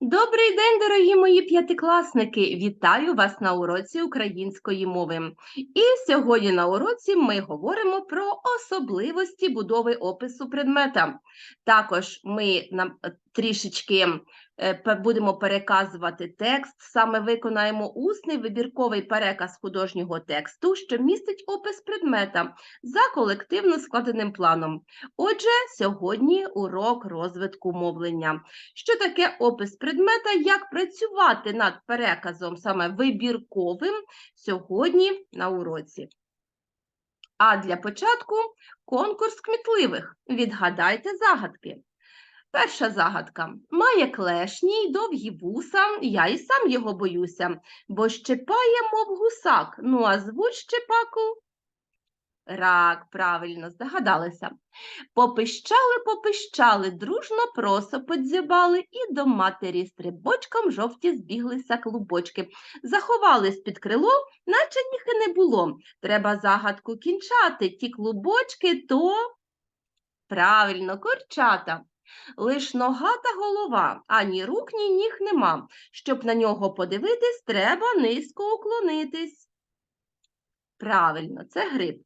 Добрий день, дорогі мої п'ятикласники! Вітаю вас на уроці української мови. І сьогодні на уроці ми говоримо про особливості будови опису предмета. Також ми нам е, трішечки будемо переказувати текст, саме виконаємо усний вибірковий переказ художнього тексту, що містить опис предмета за колективно складеним планом. Отже, сьогодні урок розвитку мовлення. Що таке опис предмета, як працювати над переказом саме вибірковим сьогодні на уроці. А для початку конкурс кмітливих. Відгадайте загадки. Перша загадка. Має клешні й довгі вуса, я і сам його боюся, бо щепає, мов гусак. Ну, а звуть щепаку. Рак, правильно, здогадалися. Попищали, попищали, дружно просо подзябали, і до матері стрибочком жовті збіглися клубочки. Заховались під крило, наче їх і не було. Треба загадку кінчати, ті клубочки то правильно, курчата. Лиш нога та голова, ані рук, ні ніг нема. Щоб на нього подивитись, треба низько уклонитись. Правильно, це гриб.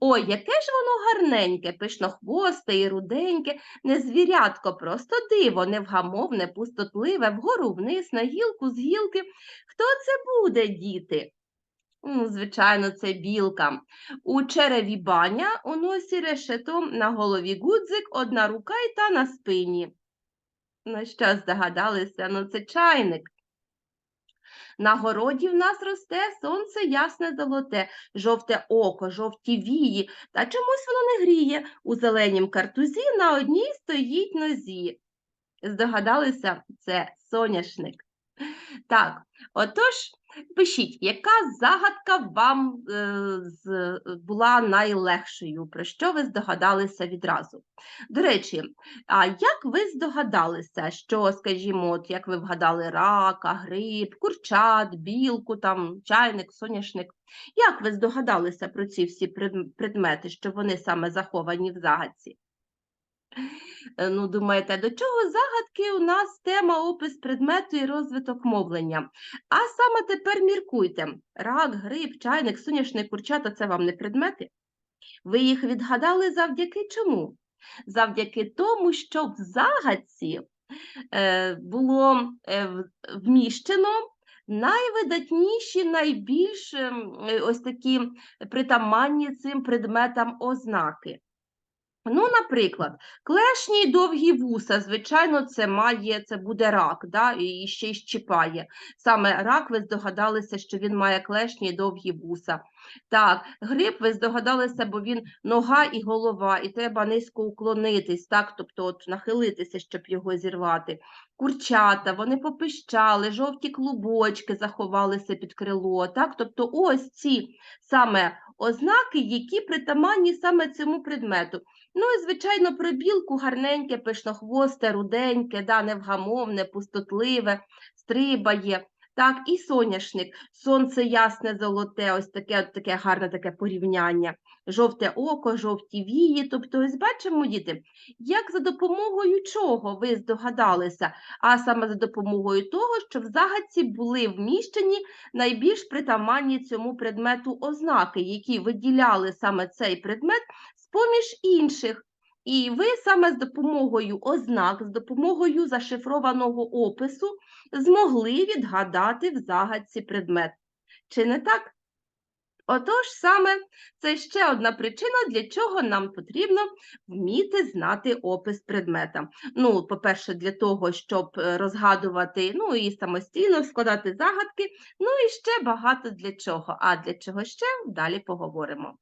Ой, яке ж воно гарненьке, пишнохвосте і руденьке, не звірятко, просто диво, невгамовне, пустотливе, вгору вниз, на гілку з гілки. Хто це буде, діти? Звичайно, це білка. У череві баня, у носі решето, на голові гудзик, одна рука й та на спині. Ну що, здогадалися? Ну, це чайник. На городі в нас росте сонце ясне золоте, жовте око, жовті вії, та чомусь воно не гріє. У зеленім картузі на одній стоїть нозі. Здогадалися, це соняшник. Так, отож, пишіть, яка загадка вам е, була найлегшою, про що ви здогадалися відразу? До речі, а як ви здогадалися, що, скажімо, от як ви вгадали рака, гриб, курчат, білку, там, чайник, соняшник? Як ви здогадалися про ці всі предмети, що вони саме заховані в загадці? Е, Ну, думаєте, до чого загадки у нас тема опис предмету і розвиток мовлення. А саме тепер міркуйте. Рак, гриб, чайник, соняшник, курчата – це вам не предмети? Ви їх відгадали завдяки чому? Завдяки тому, що в загадці е, було е, вміщено найвидатніші, найбільш ем, ось такі притаманні цим предметам ознаки. Ну, наприклад, клешні й довгі вуса, звичайно, це має, це буде рак, да? і ще й щіпає. Саме рак, ви здогадалися, що він має клешні й довгі вуса. Так, гриб, ви здогадалися, бо він нога і голова, і треба низько уклонитись, так? тобто от нахилитися, щоб його зірвати. Курчата, вони попищали, жовті клубочки заховалися під крило, так? тобто ось ці саме ознаки, які притаманні саме цьому предмету. Ну і, звичайно, про білку гарненьке, пишнохвосте, руденьке, да, невгамовне, пустотливе, стрибає. Так, і соняшник, сонце ясне, золоте, ось таке, от таке гарне таке порівняння. Жовте око, жовті вії. Тобто, ось бачимо, діти, як за допомогою чого ви здогадалися, а саме за допомогою того, що в загадці були вміщені найбільш притаманні цьому предмету ознаки, які виділяли саме цей предмет з-поміж інших. І ви саме з допомогою ознак, з допомогою зашифрованого опису змогли відгадати в загадці предмет. Чи не так? Отож, саме це ще одна причина, для чого нам потрібно вміти знати опис предмета. Ну, по-перше, для того, щоб е, розгадувати, ну і самостійно складати загадки, ну і ще багато для чого. А для чого ще далі поговоримо.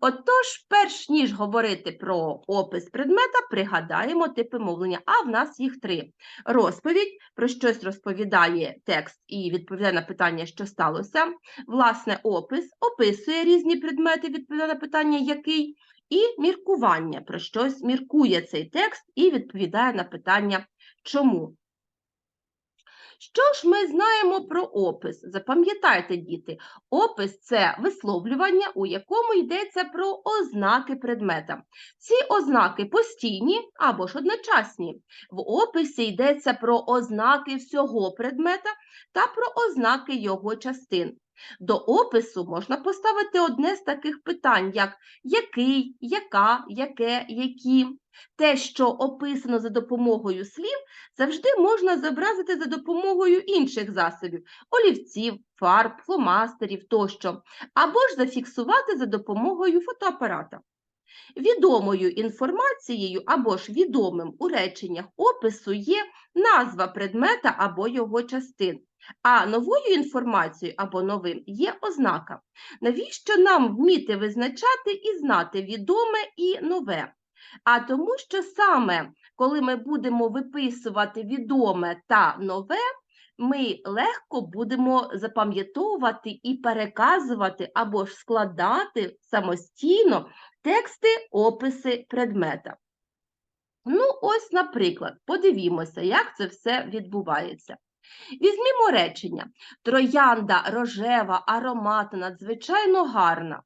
Отож, перш ніж говорити про опис предмета, пригадаємо типи мовлення, а в нас їх три. Розповідь, про щось розповідає текст і відповідає на питання, що сталося. Власне, опис описує різні предмети, відповідає на питання, який, і міркування, про щось міркує цей текст і відповідає на питання, чому. Що ж ми знаємо про опис? Запам'ятайте, діти, опис це висловлювання, у якому йдеться про ознаки предмета. Ці ознаки постійні або ж одночасні. В описі йдеться про ознаки всього предмета та про ознаки його частин. До опису можна поставити одне з таких питань, як який, яка, яке, які. Те, що описано за допомогою слів, завжди можна зобразити за допомогою інших засобів олівців, фарб, фломастерів тощо, або ж зафіксувати за допомогою фотоапарата. Відомою інформацією або ж відомим у реченнях опису є назва предмета або його частин, а новою інформацією або новим є ознака. Навіщо нам вміти визначати і знати відоме і нове? А тому, що саме коли ми будемо виписувати відоме та нове, ми легко будемо запам'ятовувати і переказувати або ж складати самостійно тексти, описи предмета. Ну, ось, наприклад, подивімося, як це все відбувається. Візьмімо речення. Троянда рожева, ароматна, надзвичайно гарна.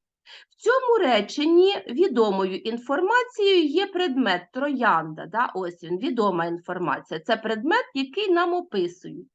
В цьому реченні відомою інформацією є предмет троянда. Да? Ось він, відома інформація. Це предмет, який нам описують.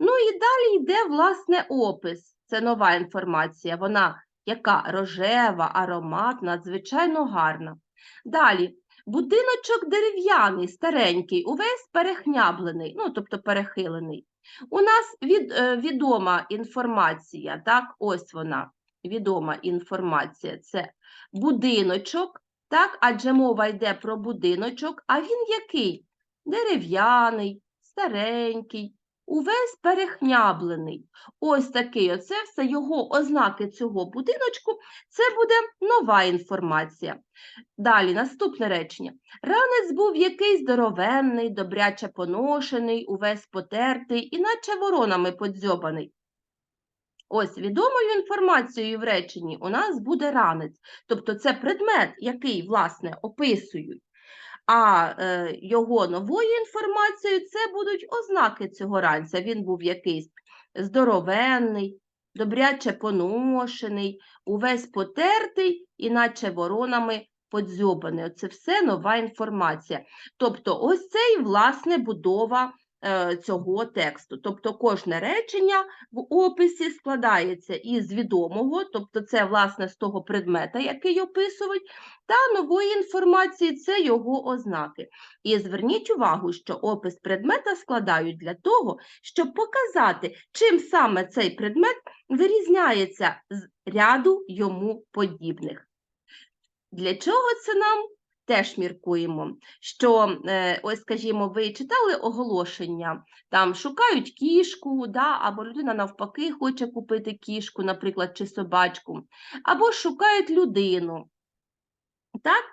Ну і далі йде, власне, опис. Це нова інформація. Вона яка рожева, ароматна, надзвичайно гарна. Далі. Будиночок дерев'яний, старенький, увесь перехняблений, ну, тобто перехилений. У нас від, е, відома інформація, так, ось вона, відома інформація, це будиночок, так, адже мова йде про будиночок, а він який? Дерев'яний, старенький, увесь перехняблений. Ось такий оце все його ознаки цього будиночку, це буде нова інформація. Далі, наступне речення. Ранець був якийсь здоровенний, добряче поношений, увесь потертий, іначе воронами подзьобаний. Ось відомою інформацією в реченні у нас буде ранець, тобто це предмет, який, власне, описують. А е, його новою інформацією це будуть ознаки цього ранця. Він був якийсь здоровенний, добряче поношений, увесь потертий, іначе воронами подзьобаний. Оце все нова інформація. Тобто, ось це і власне будова цього тексту. Тобто, кожне речення в описі складається із відомого, тобто це власне з того предмета, який описують, та нової інформації це його ознаки. І зверніть увагу, що опис предмета складають для того, щоб показати, чим саме цей предмет вирізняється з ряду йому подібних. Для чого це нам? Теж міркуємо, що, е, ось, скажімо, ви читали оголошення, там шукають кішку, да, або людина навпаки хоче купити кішку, наприклад, чи собачку, або шукають людину. Так?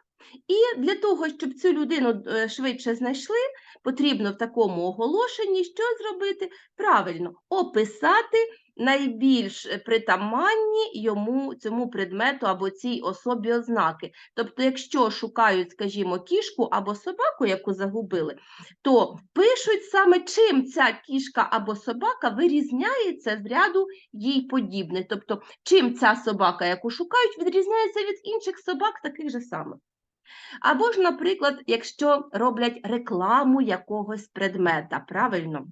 І для того, щоб цю людину е, швидше знайшли, потрібно в такому оголошенні що зробити? Правильно, описати найбільш притаманні йому цьому предмету або цій особі ознаки. Тобто, якщо шукають, скажімо, кішку або собаку, яку загубили, то пишуть саме, чим ця кішка або собака вирізняється з ряду їй подібних. Тобто, чим ця собака, яку шукають, відрізняється від інших собак таких же самих. Або ж, наприклад, якщо роблять рекламу якогось предмета, правильно?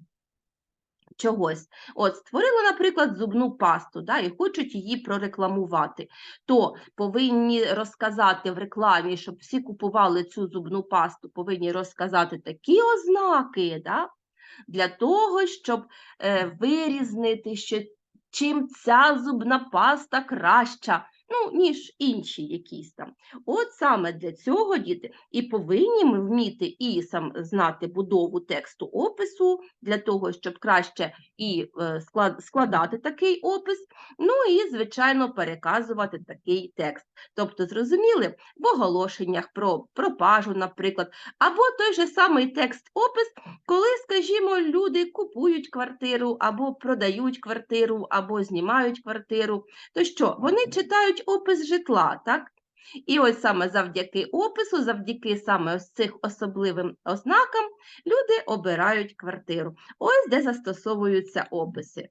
Чогось. От, створили, наприклад, зубну пасту, да, і хочуть її прорекламувати, то повинні розказати в рекламі, щоб всі купували цю зубну пасту, повинні розказати такі ознаки, да, для того, щоб е, вирізнити, що чим ця зубна паста краща, ну, ніж інші якісь там. От саме для цього, діти, і повинні ми вміти і сам знати будову тексту опису, для того, щоб краще і е, складати такий опис, ну і, звичайно, переказувати такий текст. Тобто, зрозуміли, в оголошеннях про пропажу, наприклад, або той же самий текст-опис, коли, скажімо, люди купують квартиру, або продають квартиру, або знімають квартиру, то що, вони читають опис житла, так? І ось саме завдяки опису, завдяки саме ось цих особливим ознакам, люди обирають квартиру. Ось де застосовуються описи.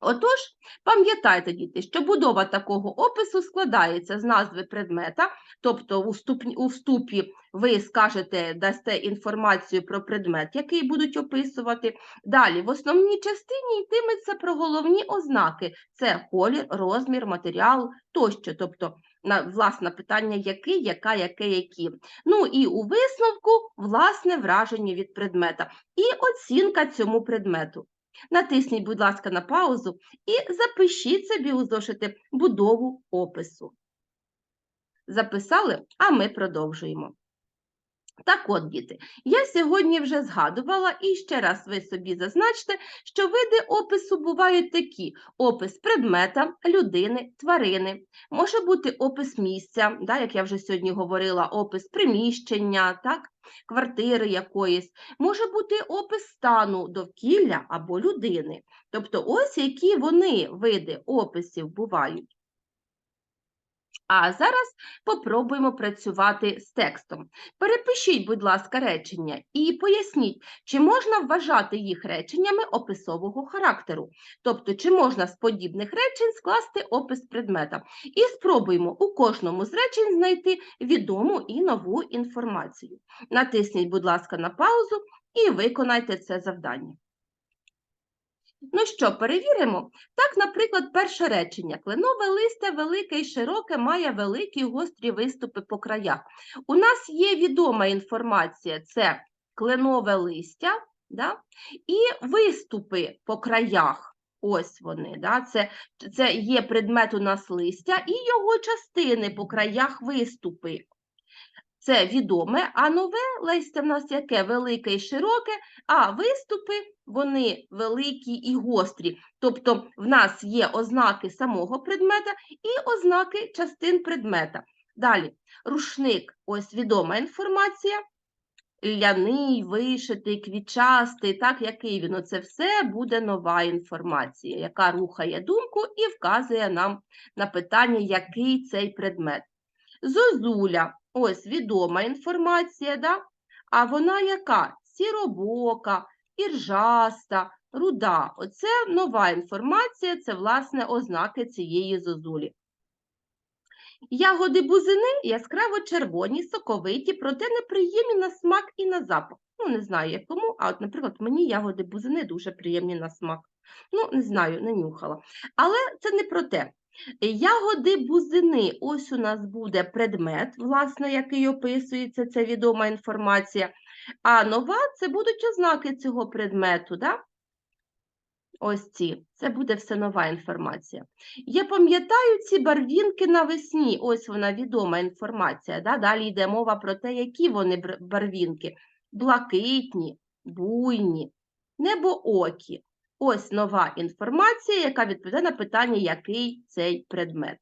Отож, пам'ятайте, діти, що будова такого опису складається з назви предмета, тобто у, ступні, у вступі ви скажете, дасте інформацію про предмет, який будуть описувати. Далі, в основній частині йтиметься про головні ознаки: це колір, розмір, матеріал тощо, тобто на власне питання який, яка, яке, які. Ну і у висновку власне враження від предмета і оцінка цьому предмету. Натисніть, будь ласка, на паузу і запишіть собі у зошити будову опису. Записали, а ми продовжуємо. Так от, діти, я сьогодні вже згадувала, і ще раз ви собі зазначте, що види опису бувають такі: опис предмета, людини, тварини, може бути опис місця, да, як я вже сьогодні говорила, опис приміщення, так, квартири якоїсь, може бути опис стану довкілля або людини. Тобто, ось які вони види описів бувають. А зараз попробуємо працювати з текстом. Перепишіть, будь ласка, речення і поясніть, чи можна вважати їх реченнями описового характеру, тобто, чи можна з подібних речень скласти опис предмета. І спробуємо у кожному з речень знайти відому і нову інформацію. Натисніть, будь ласка, на паузу і виконайте це завдання. Ну що, перевіримо? Так, наприклад, перше речення. Кленове листя велике і широке має великі гострі виступи по краях. У нас є відома інформація: це кленове листя да? і виступи по краях. Ось вони. Да? Це, Це є предмет у нас листя і його частини по краях виступи. Це відоме, а нове листя в нас яке велике і широке, а виступи вони великі і гострі. Тобто в нас є ознаки самого предмета і ознаки частин предмета. Далі, рушник ось відома інформація. Ляний, вишитий, квітчастий, так, який він. Оце все буде нова інформація, яка рухає думку і вказує нам на питання, який цей предмет. Зозуля ось відома інформація, да? а вона яка? Сіробока, іржаста, руда. Оце нова інформація, це, власне, ознаки цієї зозулі. Ягоди бузини яскраво червоні, соковиті, проте неприємні на смак і на запах. Ну, не знаю, як кому, а от, наприклад, мені ягоди бузини дуже приємні на смак. Ну, не знаю, не нюхала. Але це не про те. Ягоди бузини, ось у нас буде предмет, власне, який описується, це відома інформація. А нова це будуть ознаки цього предмету. Да? Ось ці, це буде все нова інформація. Я пам'ятаю ці барвінки навесні, ось вона відома інформація. Да? Далі йде мова про те, які вони барвінки. Блакитні, буйні, небоокі. Ось нова інформація, яка відповідає на питання, який цей предмет.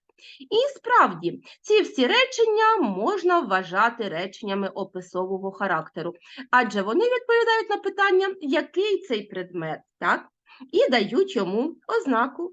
І справді, ці всі речення можна вважати реченнями описового характеру, адже вони відповідають на питання, який цей предмет, так? і дають йому ознаку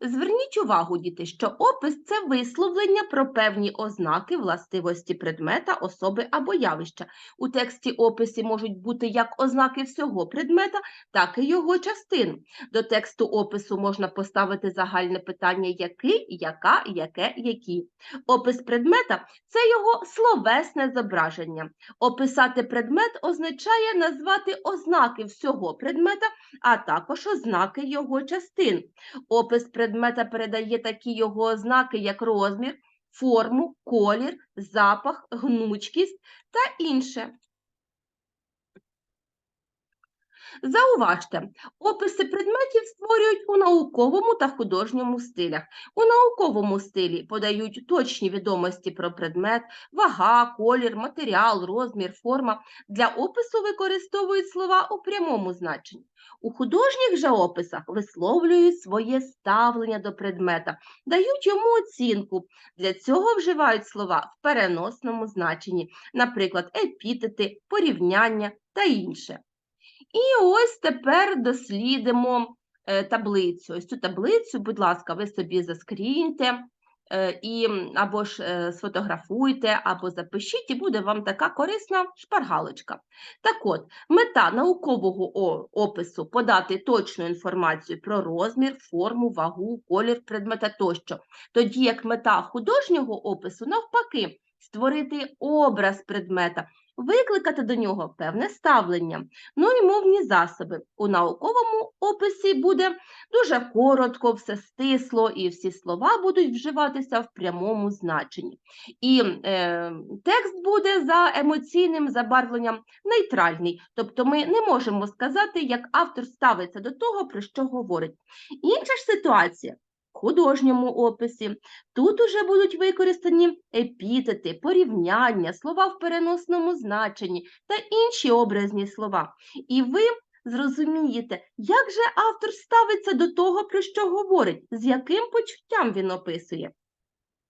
Зверніть увагу, діти, що опис це висловлення про певні ознаки властивості предмета, особи або явища. У тексті описі можуть бути як ознаки всього предмета, так і його частин. До тексту опису можна поставити загальне питання який, яка, яке, які. Опис предмета це його словесне зображення. Описати предмет означає назвати ознаки всього предмета, а також ознаки його частин. Опис предмета предмета передає такі його ознаки, як розмір, форму, колір, запах, гнучкість та інше. Зауважте, описи предметів створюють у науковому та художньому стилях. У науковому стилі подають точні відомості про предмет, вага, колір, матеріал, розмір, форма. Для опису використовують слова у прямому значенні. У художніх же описах висловлюють своє ставлення до предмета, дають йому оцінку. Для цього вживають слова в переносному значенні, наприклад, епітети, порівняння та інше. І ось тепер дослідимо е, таблицю. Ось цю таблицю, будь ласка, ви собі заскріньте. е, і або ж е, сфотографуйте, або запишіть, і буде вам така корисна шпаргалочка. Так от, мета наукового опису подати точну інформацію про розмір, форму, вагу, колір предмета тощо. Тоді як мета художнього опису навпаки створити образ предмета, викликати до нього певне ставлення. Ну і мовні засоби. У науковому описі буде дуже коротко, все стисло, і всі слова будуть вживатися в прямому значенні. І е, текст буде за емоційним забарвленням нейтральний, тобто ми не можемо сказати, як автор ставиться до того, про що говорить. Інша ж ситуація художньому описі. Тут уже будуть використані епітети, порівняння, слова в переносному значенні та інші образні слова. І ви зрозумієте, як же автор ставиться до того, про що говорить, з яким почуттям він описує.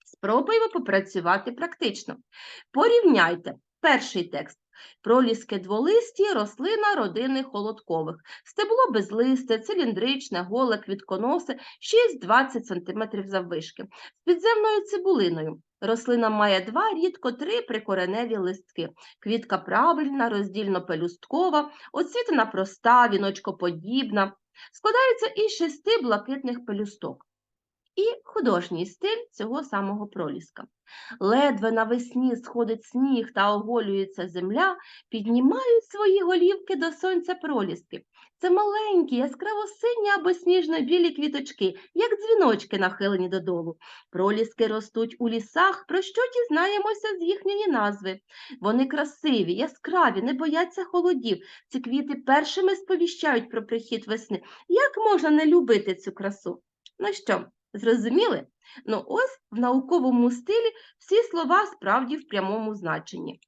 Спробуємо попрацювати практично. Порівняйте перший текст. Проліски дволисті, рослина родини холодкових. Стебло безлисте, циліндричне, голе, квітконосе, 6-20 см заввишки. З підземною цибулиною. Рослина має два, рідко три прикореневі листки. Квітка правильна, роздільно-пелюсткова, оцвітена проста, віночкоподібна. Складається із шести блакитних пелюсток. І художній стиль цього самого проліска. Ледве навесні сходить сніг та оголюється земля, піднімають свої голівки до сонця проліски. Це маленькі, яскраво сині або сніжно-білі квіточки, як дзвіночки нахилені додолу. Проліски ростуть у лісах, про що дізнаємося з їхньої назви. Вони красиві, яскраві, не бояться холодів. Ці квіти першими сповіщають про прихід весни. Як можна не любити цю красу? Ну що, Зрозуміли? Ну, ось в науковому стилі всі слова справді в прямому значенні.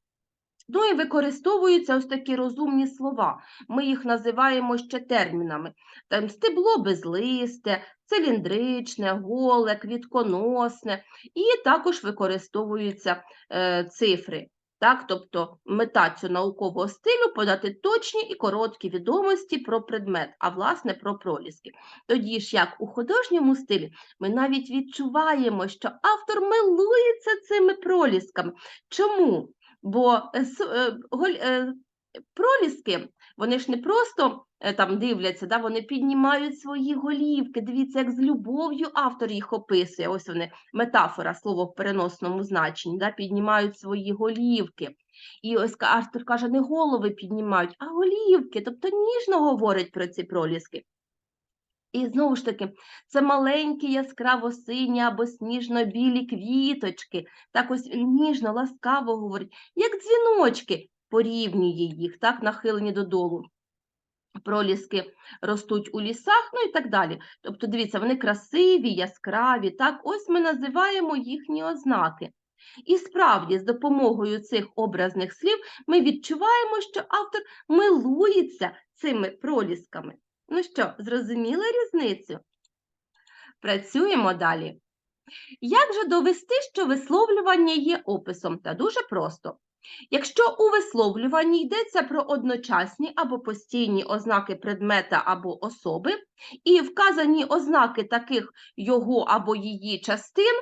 Ну і використовуються ось такі розумні слова. Ми їх називаємо ще термінами. Там стебло безлисте, циліндричне, голе, квітконосне, і також використовуються е, цифри. Так, тобто мета цього наукового стилю подати точні і короткі відомості про предмет, а власне про проліски. Тоді ж, як у художньому стилі, ми навіть відчуваємо, що автор милується цими пролісками. Чому? Бо е, е, е, проліски, вони ж не просто там дивляться, да, вони піднімають свої голівки. Дивіться, як з любов'ю автор їх описує. Ось вони, метафора, слово в переносному значенні, да, піднімають свої голівки. І ось автор каже, не голови піднімають, а голівки, тобто ніжно говорить про ці проліски. І знову ж таки, це маленькі яскраво сині або сніжно-білі квіточки. Так ось ніжно, ласкаво говорить, як дзвіночки, порівнює їх, так, нахилені додолу. Проліски ростуть у лісах, ну і так далі. Тобто, дивіться, вони красиві, яскраві, так, ось ми називаємо їхні ознаки. І справді, з допомогою цих образних слів ми відчуваємо, що автор милується цими пролісками. Ну що, зрозуміли різницю? Працюємо далі. Як же довести, що висловлювання є описом? Та дуже просто. Якщо у висловлюванні йдеться про одночасні або постійні ознаки предмета або особи, і вказані ознаки таких його або її частин,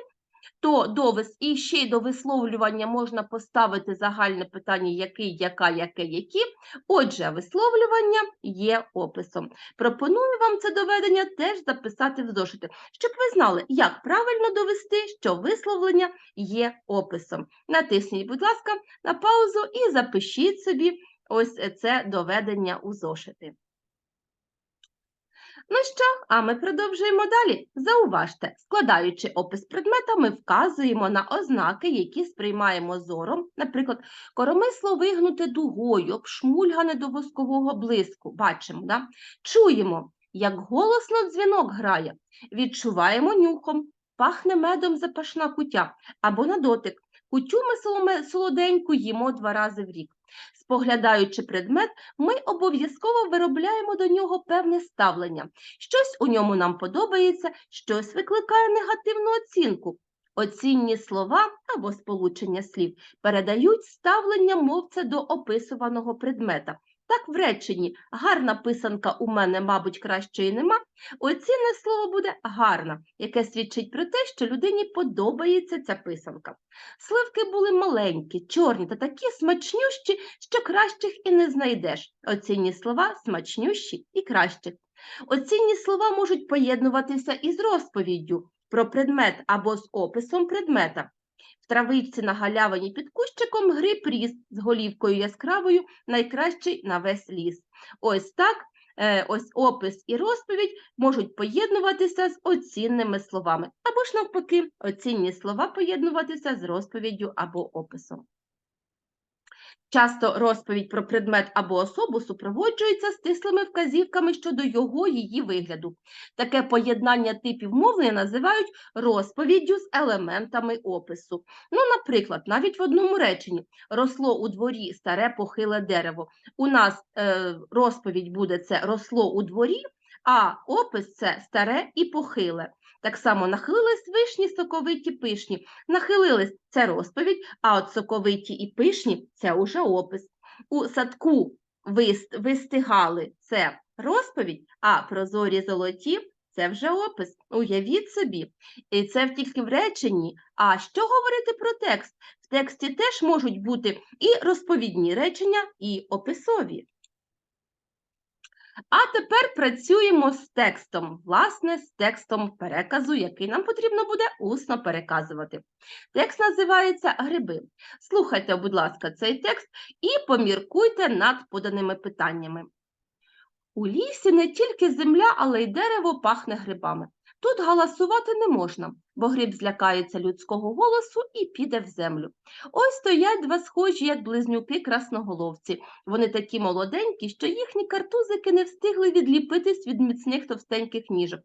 то до вис... і ще й до висловлювання можна поставити загальне питання який, яка, яке, які. Отже, висловлювання є описом. Пропоную вам це доведення теж записати в зошити, щоб ви знали, як правильно довести, що висловлення є описом. Натисніть, будь ласка, на паузу і запишіть собі ось це доведення у зошити. Ну що, а ми продовжуємо далі. Зауважте, складаючи опис предмета, ми вказуємо на ознаки, які сприймаємо зором, наприклад, коромисло вигнуте дугою, обшмульгане до воскового блиску. Бачимо, да? чуємо, як голосно дзвінок грає, відчуваємо нюхом, пахне медом запашна кутя або на дотик. Кутю ми солоденьку їмо два рази в рік. Споглядаючи предмет, ми обов'язково виробляємо до нього певне ставлення. Щось у ньому нам подобається, щось викликає негативну оцінку. Оцінні слова або сполучення слів передають ставлення мовця до описуваного предмета. Так, в реченні гарна писанка у мене, мабуть, кращої нема. Оцінне слово буде гарна, яке свідчить про те, що людині подобається ця писанка. Сливки були маленькі, чорні та такі смачнющі, що кращих і не знайдеш. Оцінні слова смачнющі і кращі. Оцінні слова можуть поєднуватися із розповіддю про предмет або з описом предмета. Травичці на галявині під кущиком гриб ріс з голівкою яскравою, найкращий на весь ліс. Ось так, е, ось опис і розповідь можуть поєднуватися з оцінними словами, або ж навпаки, оцінні слова поєднуватися з розповіддю або описом. Часто розповідь про предмет або особу супроводжується стислими вказівками щодо його її вигляду. Таке поєднання типів мовлення називають розповіддю з елементами опису. Ну, наприклад, навіть в одному реченні росло у дворі старе похиле дерево. У нас е, розповідь буде це росло у дворі, а опис це старе і похиле. Так само нахилились вишні соковиті пишні. Нахилились це розповідь, а от соковиті і пишні це уже опис. У садку вист, вистигали це розповідь, а прозорі золоті це вже опис. Уявіть собі. І це тільки в реченні. А що говорити про текст? В тексті теж можуть бути і розповідні речення, і описові. А тепер працюємо з текстом, власне, з текстом переказу, який нам потрібно буде усно переказувати. Текст називається Гриби. Слухайте, будь ласка, цей текст і поміркуйте над поданими питаннями. У лісі не тільки земля, але й дерево пахне грибами. Тут галасувати не можна, бо гриб злякається людського голосу і піде в землю. Ось стоять два схожі, як близнюки красноголовці. Вони такі молоденькі, що їхні картузики не встигли відліпитись від міцних товстеньких ніжок.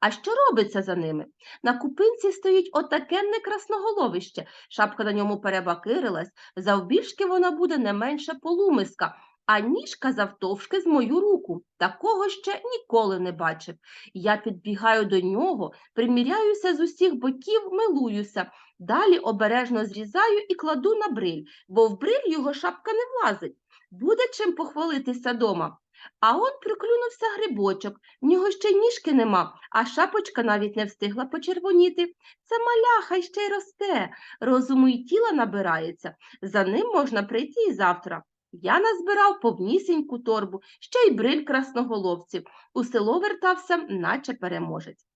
А що робиться за ними? На купинці стоїть отакенне красноголовище. Шапка на ньому перебакирилась, завбільшки вона буде не менше полумиска. А ніжка завтовшки з мою руку. Такого ще ніколи не бачив. Я підбігаю до нього, приміряюся з усіх боків, милуюся. Далі обережно зрізаю і кладу на бриль, бо в бриль його шапка не влазить. Буде чим похвалитися дома. А он приклюнувся грибочок, в нього ще ніжки нема, а шапочка навіть не встигла почервоніти. Це маляха й ще й росте, розуму й тіла набирається. За ним можна прийти і завтра. Я назбирав повнісіньку торбу, ще й бриль красноголовців. У село вертався, наче переможець.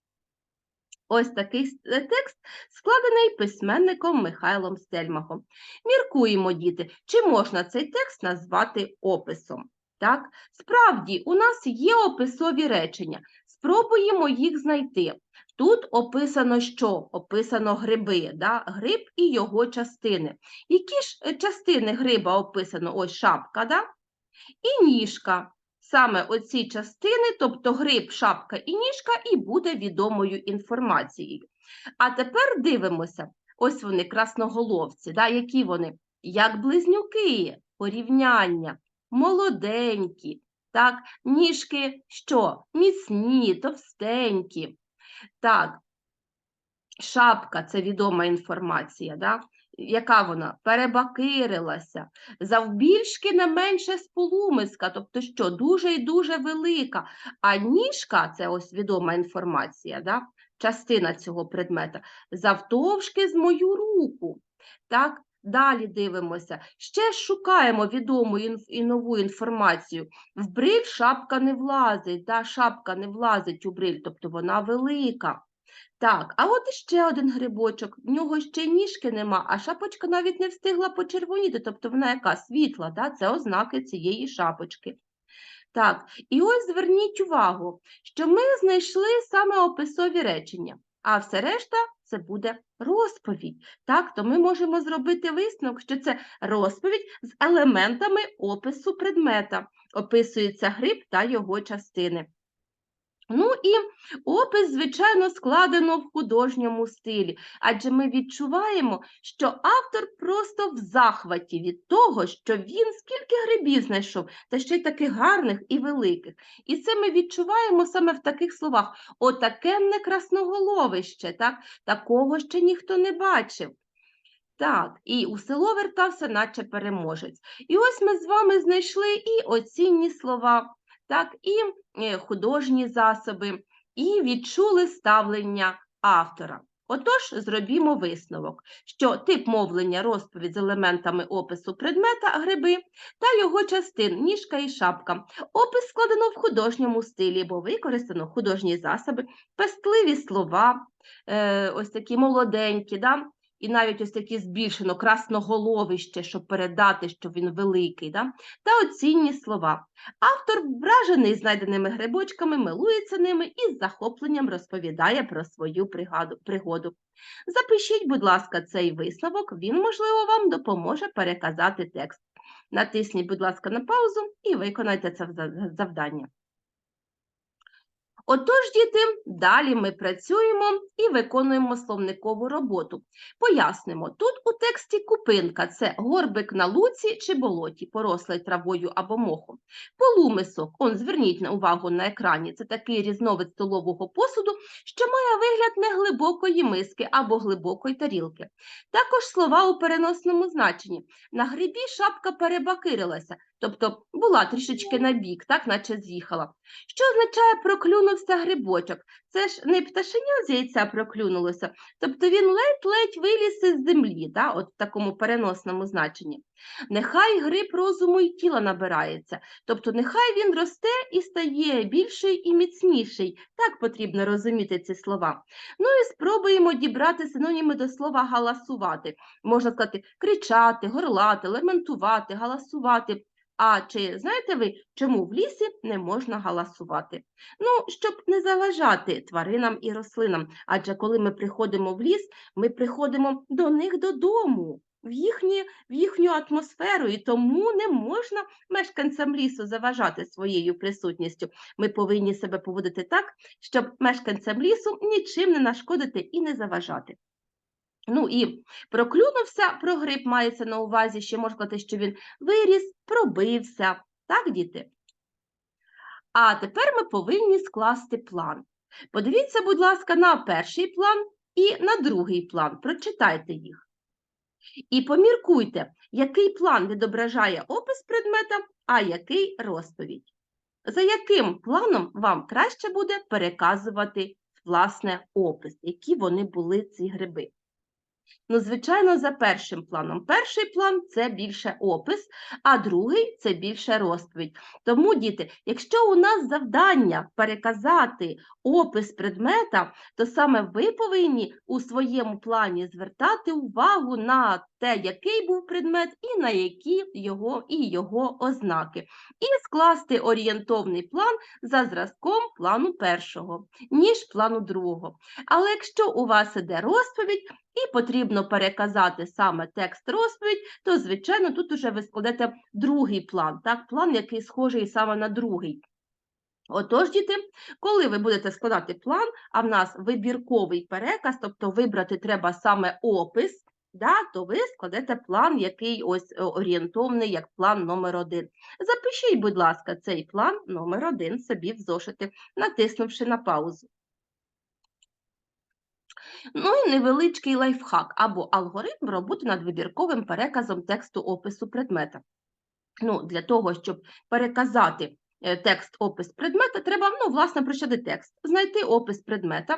Ось такий е, текст складений письменником Михайлом Стельмахом. Міркуємо, діти, чи можна цей текст назвати описом. Так, справді, у нас є описові речення. Спробуємо їх знайти. Тут описано що? Описано гриби, да? гриб і його частини. Які ж е, частини гриба описано? Ось шапка, да? і ніжка. Саме оці частини, тобто гриб, шапка і ніжка, і буде відомою інформацією. А тепер дивимося, ось вони красноголовці, да? які вони? Як близнюки, порівняння, молоденькі, так, ніжки що? Міцні, товстенькі. Так, шапка це відома інформація, да? яка вона? Перебакирилася, завбільшки не менше з полумиска, тобто що, дуже і дуже велика. А ніжка це ось відома інформація, да? частина цього предмета, завтовшки з мою руку. Так, далі дивимося. Ще шукаємо відому і нову інформацію. В бриль шапка не влазить, да? шапка не влазить у бриль, тобто вона велика. Так, а от іще один грибочок. В нього ще ніжки нема, а шапочка навіть не встигла почервоніти, тобто вона яка світла, да? це ознаки цієї шапочки. Так, і ось зверніть увагу, що ми знайшли саме описові речення, а все решта це буде розповідь. Так, то ми можемо зробити висновок, що це розповідь з елементами опису предмета. Описується гриб та його частини. Ну і опис, звичайно, складено в художньому стилі, адже ми відчуваємо, що автор просто в захваті від того, що він скільки грибів знайшов, та ще й таких гарних і великих. І це ми відчуваємо саме в таких словах: отакенне красноголовище, так? такого ще ніхто не бачив. Так, і у село вертався, наче переможець. І ось ми з вами знайшли і оцінні слова, так, і е, художні засоби, і відчули ставлення автора. Отож, зробімо висновок, що тип мовлення розповідь з елементами опису предмета гриби та його частин ніжка і шапка. Опис складено в художньому стилі, бо використано художні засоби, пестливі слова, е, ось такі молоденькі, да? І навіть ось такі збільшено красноголовище, щоб передати, що він великий, да? та оцінні слова. Автор вражений знайденими грибочками, милується ними і з захопленням розповідає про свою пригоду. Запишіть, будь ласка, цей висновок, він, можливо, вам допоможе переказати текст. Натисніть, будь ласка, на паузу і виконайте це завдання. Отож, діти, далі ми працюємо і виконуємо словникову роботу. Пояснимо, тут у тексті купинка це горбик на луці чи болоті, порослий травою або мохом. Полумисок, он зверніть увагу на екрані, це такий різновид столового посуду, що має вигляд неглибокої миски або глибокої тарілки. Також слова у переносному значенні. На грибі шапка перебакирилася, тобто була трішечки на бік, так наче з'їхала. Що означає проклюнувся грибочок? Це ж не пташеня з яйця проклюнулося, тобто він ледь-ледь виліз із землі, да, от в такому переносному значенні. Нехай гриб розуму і тіла набирається, тобто нехай він росте і стає більший і міцніший. Так потрібно розуміти ці слова. Ну і спробуємо дібрати синоніми до слова галасувати. Можна сказати кричати, горлати, лементувати, галасувати. А чи знаєте ви, чому в лісі не можна галасувати? Ну, щоб не заважати тваринам і рослинам. Адже коли ми приходимо в ліс, ми приходимо до них додому, в, їхні, в їхню атмосферу, і тому не можна мешканцям лісу заважати своєю присутністю. Ми повинні себе поводити так, щоб мешканцям лісу нічим не нашкодити і не заважати. Ну і проклюнувся, прогриб мається на увазі, ще можна сказати, що він виріс, пробився. Так, діти? А тепер ми повинні скласти план. Подивіться, будь ласка, на перший план і на другий план. Прочитайте їх. І поміркуйте, який план відображає опис предмета, а який розповідь. За яким планом вам краще буде переказувати власне опис, які вони були ці гриби? Ну, звичайно, за першим планом. Перший план це більше опис, а другий це більше розповідь. Тому, діти, якщо у нас завдання переказати опис предмета, то саме ви повинні у своєму плані звертати увагу на те, який був предмет, і на які його і його ознаки, і скласти орієнтовний план за зразком плану першого, ніж плану другого. Але якщо у вас іде розповідь, і потрібно переказати саме текст розповідь, то, звичайно, тут уже ви складете другий план, так, план, який схожий саме на другий. Отож, діти, коли ви будете складати план, а в нас вибірковий переказ, тобто вибрати треба саме опис, да, то ви складете план, який ось е, орієнтовний, як план номер один. Запишіть, будь ласка, цей план номер один собі в зошити, натиснувши на паузу. Ну і невеличкий лайфхак або алгоритм роботи над вибірковим переказом тексту опису предмета. Ну, Для того, щоб переказати текст опис предмета, треба, ну, власне, прочитати текст, знайти опис предмета,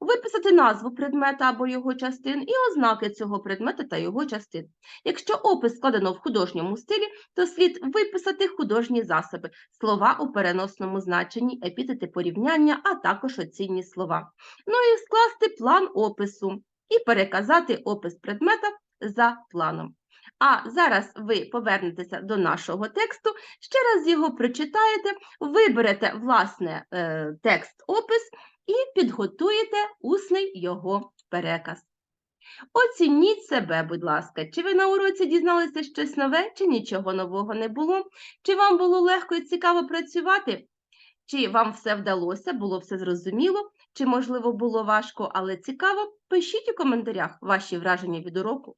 виписати назву предмета або його частин і ознаки цього предмета та його частин. Якщо опис складено в художньому стилі, то слід виписати художні засоби, слова у переносному значенні, епітети порівняння, а також оцінні слова. Ну і скласти план опису і переказати опис предмета за планом. А зараз ви повернетеся до нашого тексту, ще раз його прочитаєте, виберете власне е, текст-опис і підготуєте усний його переказ. Оцініть себе, будь ласка, чи ви на уроці дізналися щось нове, чи нічого нового не було? Чи вам було легко і цікаво працювати? Чи вам все вдалося, було все зрозуміло, чи, можливо, було важко, але цікаво? Пишіть у коментарях ваші враження від уроку.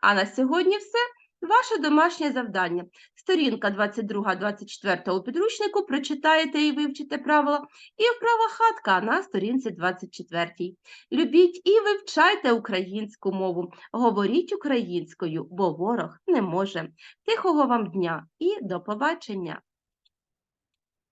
А на сьогодні все. Ваше домашнє завдання. Сторінка 22-24 у підручнику прочитаєте і вивчите правила, і вправа хатка на сторінці 24. Любіть і вивчайте українську мову. Говоріть українською, бо ворог не може. Тихого вам дня і до побачення!